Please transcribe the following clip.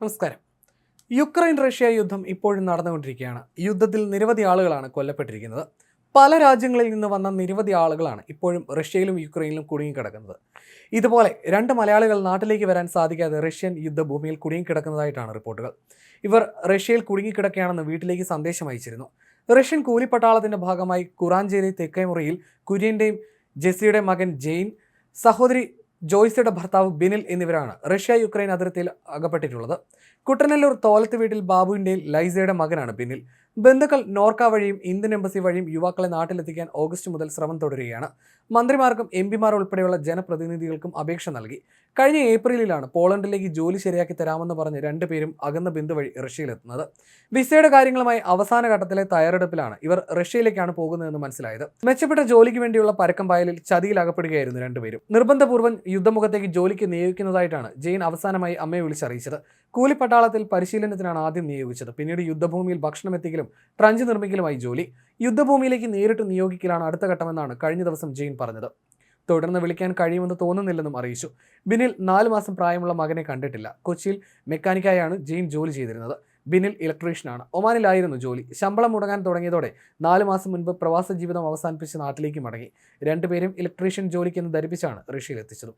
നമസ്കാരം. Ukraine Russia യുദ്ധം ഇപ്പോഴും നടന്നുകൊണ്ടിരിക്കുകയാണ്. യുദ്ധത്തിൽ നിരവധി ആളുകളാണ് കൊല്ലപ്പെട്ടിരിക്കുന്നത്. പല രാജ്യങ്ങളിൽ നിന്ന് വന്ന നിരവധി ആളുകളാണ് ഇപ്പോഴും റഷ്യയിലും യുക്രൈനിലും കുടുങ്ങിക്കിടക്കുന്നത്. ഇതുപോലെ രണ്ട് മലയാളികൾ നാട്ടിലേക്ക് വരാൻ സാധിക്കാതെ റഷ്യൻ യുദ്ധഭൂമിയിൽ കുടുങ്ങിക്കിടക്കുന്നതായിട്ടാണ് റിപ്പോർട്ടുകൾ. ഇവർ റഷ്യയിൽ കുടുങ്ങിക്കിടക്കുകയാണെന്ന് വീട്ടിലേക്ക് സന്ദേശം അയച്ചിരുന്നു. റഷ്യൻ കൂലിപ്പട്ടാളത്തിന്റെ ഭാഗമായി കുറാഞ്ചേരി തെക്കേമുറിയിൽ കുര്യന്റെയും ജെസ്സിയുടെ മകൻ ജെയിൻ സഹോദരി ജോയ്സയുടെ ഭർത്താവ് ബിനിൽ എന്നിവരാണ് റഷ്യ യുക്രൈൻ അതിർത്തിയിൽ അകപ്പെട്ടിട്ടുള്ളത്. കുട്ടനല്ലൂർ തോലത്ത് വീട്ടിൽ ബാബുവിന്റെയും ലൈസയുടെ മകനാണ് ബിനിൽ. ബന്ധുക്കൾ നോർക്ക വഴിയും ഇന്ത്യൻ എംബസി വഴിയും യുവാക്കളെ നാട്ടിലെത്തിക്കാൻ ഓഗസ്റ്റ് മുതൽ ശ്രമം തുടരുകയാണ്. മന്ത്രിമാർക്കും എം പിമാർ ഉൾപ്പെടെയുള്ള ജനപ്രതിനിധികൾക്കും അപേക്ഷ നൽകി. കഴിഞ്ഞ ഏപ്രിലിലാണ് പോളണ്ടിലേക്ക് ജോലി ശരിയാക്കി തരാമെന്ന് പറഞ്ഞ് രണ്ടുപേരും അകന്ന ബിന്ദു വഴി റഷ്യയിലെത്തുന്നത്. വിസയുടെ കാര്യങ്ങളുമായി അവസാന ഘട്ടത്തിലെ തയ്യാറെടുപ്പിലാണ് ഇവർ റഷ്യയിലേക്കാണ് പോകുന്നതെന്ന് മനസ്സിലായത്. മെച്ചപ്പെട്ട ജോലിക്ക് വേണ്ടിയുള്ള പരക്കം പായലിൽ ചതിയിൽ അകപ്പെടുകയായിരുന്നു രണ്ടുപേരും നിർബന്ധപൂർവം യുദ്ധമുഖത്തേക്ക് ജോലിക്ക് നിയോഗിക്കുന്നതായിട്ടാണ് ജെയിൻ അവസാനമായി അമ്മയെ വിളിച്ചറിയിച്ചത്. കൂലിപ്പട്ടാളത്തിൽ പരിശീലനത്തിനാണ് ആദ്യം നിയോഗിച്ചത്. പിന്നീട് യുദ്ധഭൂമിയിൽ ഭക്ഷണം എത്തിക്കലും ട്രഞ്ച് നിർമ്മിക്കലുമായി ജോലി യുദ്ധഭൂമിയിലേക്ക് നേരിട്ട് നിയോഗിക്കലാണ് അടുത്ത ഘട്ടമെന്നാണ് കഴിഞ്ഞ ദിവസം ജെയിൻ പറഞ്ഞത്. തുടർന്ന് വിളിക്കാൻ കഴിയുമെന്ന് തോന്നുന്നില്ലെന്നും അറിയിച്ചു. ബിനിൽ നാല് മാസം പ്രായമുള്ള മകനെ കണ്ടിട്ടില്ല. കൊച്ചിയിൽ മെക്കാനിക്കായാണ് ജെയിൻ ജോലി ചെയ്തിരുന്നത്. ബിനിൽ ഇലക്ട്രീഷ്യനാണ്. ഒമാനിലായിരുന്നു ജോലി. ശമ്പളം മുടങ്ങാൻ തുടങ്ങിയതോടെ നാല് മാസം മുൻപ് പ്രവാസ ജീവിതം അവസാനിപ്പിച്ച് നാട്ടിലേക്ക് മടങ്ങി. രണ്ടുപേരും ഇലക്ട്രീഷ്യൻ ജോലിക്കെന്ന് ധരിപ്പിച്ചാണ് റഷ്യയിലെത്തിച്ചതും.